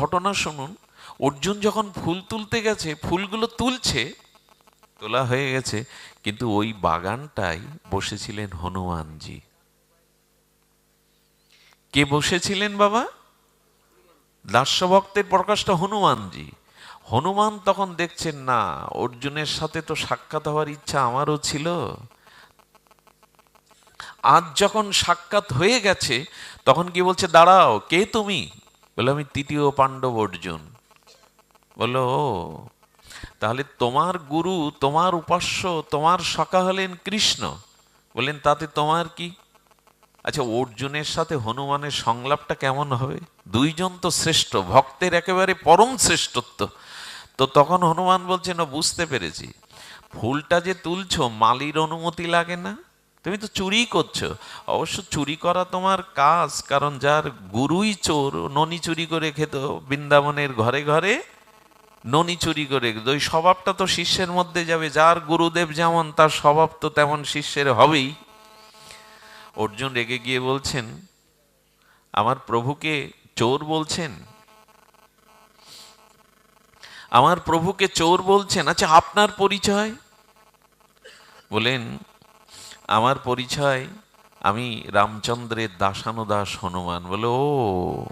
ঘটনা শুনুন। অর্জুন যখন ফুল তুলতে গেছে, ফুলগুলো তুলছে, তোলা হয়ে গেছে, কিন্তু ওই বাগানটাই বসেছিলেন হনুমানজি। কে বসেছিলেন বাবা? দাস্যভক্তের প্রকাশটা হনুমানজি। হনুমান তখন দেখছেন, না, অর্জুনের সাথে তো সাক্ষাৎ হওয়ার ইচ্ছা আমারও ছিল। আজ যখন সাক্ষাৎ হয়ে গেছে, তখন কি বলছে, দাঁড়াও, কে তুমি? বলে আমি তৃতীয় পাণ্ডব অর্জুন। বলো "ও, তাহলে তোমার গুরু তোমার উপাস্য তোমার সখা হলেন কৃষ্ণ। বললেন তাতে তোমার কি? আচ্ছা অর্জুনের সাথে হনুমানের সংলাপটা কেমন হবে? দুইজন তো শ্রেষ্ঠ ভক্তের একেবারে পরম শ্রেষ্ঠত্ব। তো তখন হনুমান বলছে না বুঝতে পেরেছি। ফুলটা যে তুলছো মালির অনুমতি লাগে না? তুমি তো চুরি করছ। অবশ্য চুরি করা তোমার কাজ, কারণ যার গুরুই চোর, ননি চুরি করে খেত, বৃন্দাবনের ঘরে ঘরে ননি চুরি করে খেত। ওই স্বভাবটা তো শিষ্যের মধ্যে যাবে। যার গুরুদেব যেমন, তার স্বভাব তো তেমন শিষ্যের হবেই। অর্জুন রেগে গিয়ে বলছেন, আমার প্রভুকে চোর বলছেন? আমার প্রভুকে চোর বলছেন? আচ্ছা আপনার পরিচয়? বলেন আমার পরিচয় আমি রামচন্দ্রের দাসানুদাস হনুমান বলে, ও।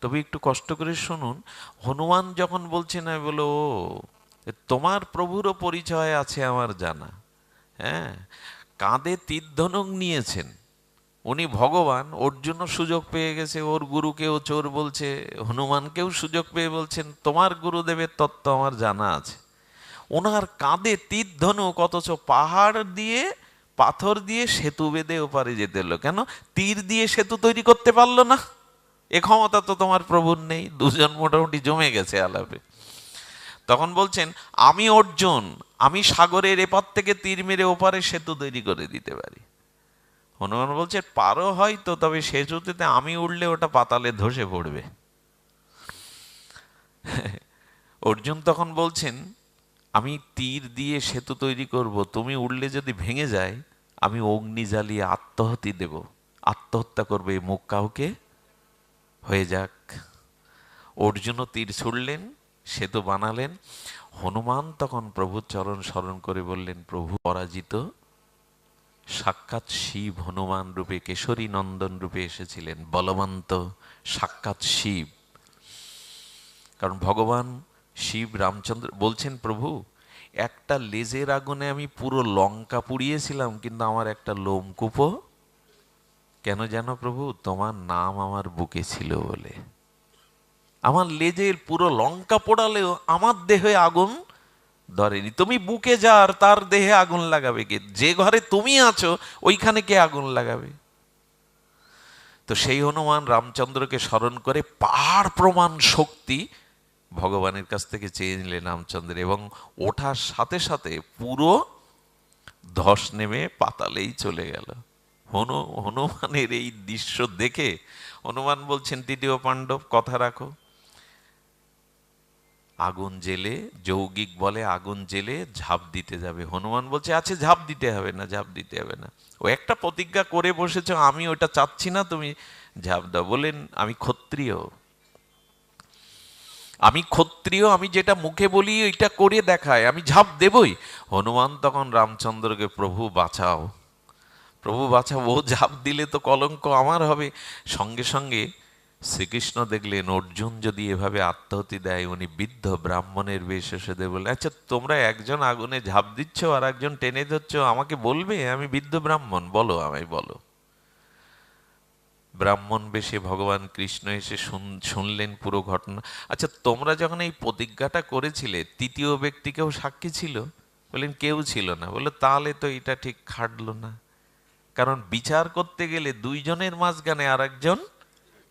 তবে একটু কষ্ট করে শুনুন, হনুমান যখন বলছেন, আমি বলো, ও, তোমার প্রভুরও পরিচয় আছে আমার জানা। হ্যাঁ কাঁধে তীর্ধনুক নিয়েছেন। উনি ভগবান, ওর জন্য সুযোগ পেয়ে গেছে, ওর গুরুকেও চোর বলছে, হনুমানকেও সুযোগ পেয়ে বলছেন, তোমার গুরুদেবের তত্ত্ব আমার জানা আছে। ওনার কাঁধে তীর ধনুক, অথচ পাহাড় দিয়ে, পাথর দিয়ে সেতু বেঁধে ওপারে যেতে হলো। কেন? তীর দিয়ে সেতু তৈরি করতে পারল না। এ ক্ষমতা তো তোমার প্রভুর নেই, দুজন মোটামুটি জমে গেছে আলাপে। তখন বলছেন, আমি অর্জুন, আমি সাগরের এপার থেকে তীর মেরে ওপারে সেতু তৈরি করে দিতে পারি। হনুমান বলছে, পারো হয়তো, তবে সেতুতে আমি উঠলে ওটা পাতালে ধসে পড়বে। অর্জুন তখন বলছেন আমি তীর দিয়ে সেতু তৈরি করব, তুমি উড়লে যদি ভেঙে যায়, আমি অগ্নি জ্বালিয়ে আত্মহতি দেব। আত্মহত্যা করবে এই মুখ কাউকে? হয়ে যাক। অর্জুনও তীর ছুড়লেন, সেতু বানালেন। হনুমান তখন প্রভুর চরণ স্মরণ করে বললেন, প্রভু পরাজিত। সাক্ষাৎ শিব হনুমান রূপে, কেশরী নন্দন রূপে এসেছিলেন, বলবন্ত সাক্ষাৎ শিব। কারণ ভগবান শিব রামচন্দ্র বলছেন, প্রভু, একটা লেজের আগুনে আমি পুরো লঙ্কা পুড়িয়েছিলাম, কিন্তু আমার একটা লোমকূপও কেন জানো প্রভু? তোমার নাম আমার বুকে ছিল বলে। আমার লেজের পুরো লঙ্কা পোড়ালেও আমার দেহে আগুন ধরেনি। তুমি বুকে যার তার দেহে আগুন লাগাবে কে? যে ঘরে তুমি আছো, ওইখানে কে আগুন লাগাবে? তো সেই হনুমান রামচন্দ্রকে স্মরণ করে পাহাড় প্রমাণ শক্তি ভগবানের কাছ থেকে চেয়ে নিলেন রামচন্দ্র এবং ওঠার সাথে সাথে পুরো ধস নেমে পাতালেই চলে গেল। হনু, হনুমানের এই দৃশ্য দেখে হনুমান বলছেন তৃতীয় পাণ্ডব, কথা রাখো। আগুন জেলে, যৌগিক বলে আগুন জেলে ঝাঁপ দিতে যাবে। হনুমান বলছে আছে ঝাঁপ দিতে হবে না, ঝাঁপ দিতে হবে না। ও একটা প্রতিজ্ঞা করে বসেছ, আমি ওটা চাচ্ছি না, তুমি ঝাঁপ দাও। বলেন আমি ক্ষত্রিয়। আমি ক্ষত্রিয়, আমি যেটা মুখে বলি ওইটা করে দেখায়, আমি ঝাঁপ দেবই। হনুমান তখন রামচন্দ্রকে, প্রভু, বাঁচাও। প্রভু, বাঁচাও। ও ঝাঁপ দিলে তো কলঙ্ক আমার হবে। সঙ্গে সঙ্গে শ্রীকৃষ্ণ দেখলেন, অর্জুন যদি এভাবে আত্মাহতি দেয়, উনি বৃদ্ধ ব্রাহ্মণের বেশ এসে দেবে। বলে আচ্ছা তোমরা একজন আগুনে ঝাঁপ দিচ্ছ আর একজন টেনে ধরছ, আমাকে বলবে? আমি বৃদ্ধ ব্রাহ্মণ, বলো আমায়, বলো। ব্রাহ্মণ বেশে ভগবান কৃষ্ণ এসে শুন- শুনলেন পুরো ঘটনা। আচ্ছা তোমরা যখন এই প্রতিজ্ঞাটা করেছিলে, তৃতীয় ব্যক্তি কেউ সাক্ষী ছিল? বললেন, কেউ ছিল না। বলল, তাহলে তো এটা ঠিক খাটলো না। কারণ বিচার করতে গেলে দুইজনের মাঝখানে আর একজন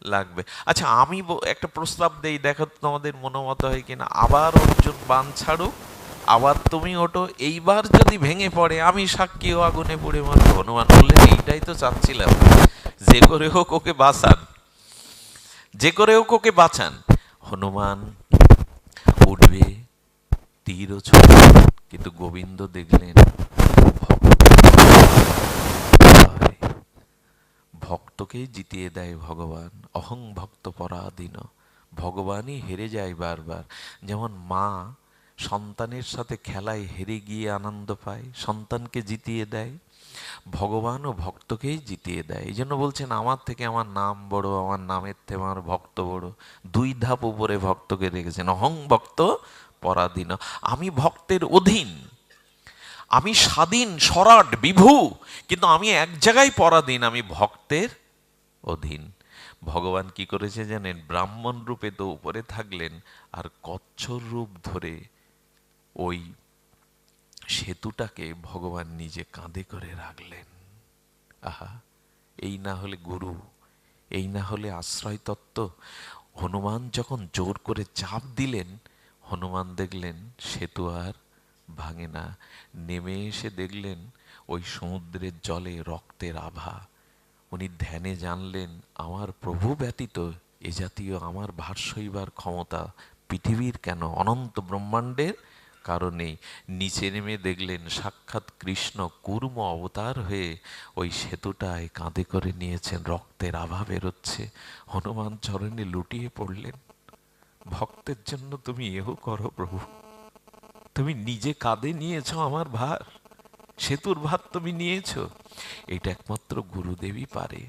লাগবে। আচ্ছা আমি একটা প্রস্তাব দেই, দেখো তোমাদের মনোমত হয় কিনা। আবার অর্জুন বান ছাড়ুক আবার তুমি ওটো এইবার যদি ভেঙে পড়ে, আমি সাক্ষী ও আগুনে পুড়ে মরব। হনুমান বললেন, এইটাই তো চাচ্ছিলাম। যে করে হোক ওকে বাঁচান। যে করে হোক ওকে বাঁচান। হনুমান উঠবে তীরও ছুটবে কিন্তু গোবিন্দ দেখলেন ভক্ত। ভক্তকে ভক্তকেই জিতিয়ে দেয় ভগবান। অহং ভক্ত পরাধীন। ভগবানই হেরে যায় বারবার। যেমন মা সন্তানের সাথে খেলায় হেরে গিয়ে আনন্দ পায়, সন্তানকে জিতিয়ে দেয়, ভগবানও ভক্তকেই জিতিয়ে দেয়। এই জন্য বলছেন, আমার থেকে আমার নাম বড়, আমার নামের থেকে আমার ভক্ত বড়। দুই ধাপ উপরে ভক্তকে রেখেছেন অহং ভক্ত পরাধীন। আমি ভক্তের অধীন। আমি স্বাধীন, সরাট, বিভু, কিন্তু আমি এক জায়গায় পরাধীন, আমি ভক্তের অধীন। ভগবান কি করেছে জানেন? ব্রাহ্মণ রূপে তো উপরে থাকলেন, আর কচ্ছর রূপ ধরে ওই সেতুটাকে ভগবান নিজে কাঁধে করে রাখলেন। আহা, এই না হলে গুরু, এই না হলে আশ্রয় তত্ত্ব হনুমান যখন জোর করে চাপ দিলেন, হনুমান দেখলেন সেতু আর ভাঙে না। নেমে এসে দেখলেন ওই সমুদ্রের জলে রক্তের আভা। উনি ধ্যানে জানলেন, আমার প্রভু ব্যতীত এ জাতীয় আমার ভার সইবার ক্ষমতা পৃথিবীর কেন? অনন্ত ব্রহ্মাণ্ডের কারণেই নিচে নেমে দেখলেন সাক্ষাৎ কৃষ্ণ কুর্ম অবতার হয়ে ওই সেতুটায় কাঁধে করে নিয়েছেন, রক্তের আভা বেরোচ্ছে। হনুমান চরণে লুটিয়ে পড়লেন, ভক্তের জন্য তুমি এহ করো প্রভু। তুমি নিজে কাঁধে নিয়েছো আমার ভার, সেতুর ভার তুমি নিয়েছো। এটা একমাত্র গুরুদেবই পারে।